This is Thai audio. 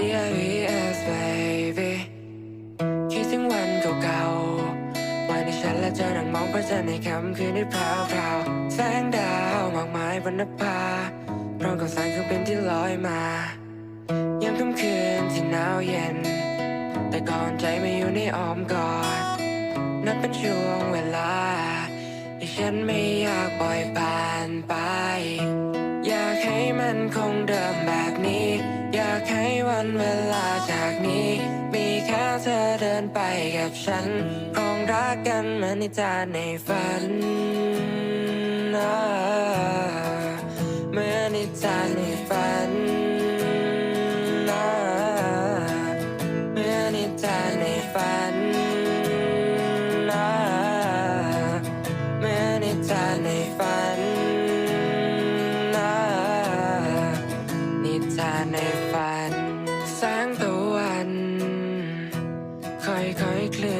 CIES baby คิดถึงวันเก่าๆวันที่ฉันและเธอนั่งมองพระจันทร์ในค่ำคืนที่พร่วๆแสงดาวมากมายบนนภาพร้อมกับสายเครื่องบินที่ลอยมายามค่ำคืนที่หนาวเย็น แต่ก่อนใจไม่อยู่ในอ้อมกอดนับเป็นช่วงเวลาที่ฉันไม่อยากปล่อยผ่านไป อยากให้มันคงเดิมแบบนี้ันเวลาจากนี้ มีแค่เธอเดินไปกับฉัน คงรักกันเหมือนนิทานในฝันเหมือนนิทานในฝันเหมือนนิทานในฝันเหมือนนิทานในฝัน แสงตะวันค่อยๆเคลื่อน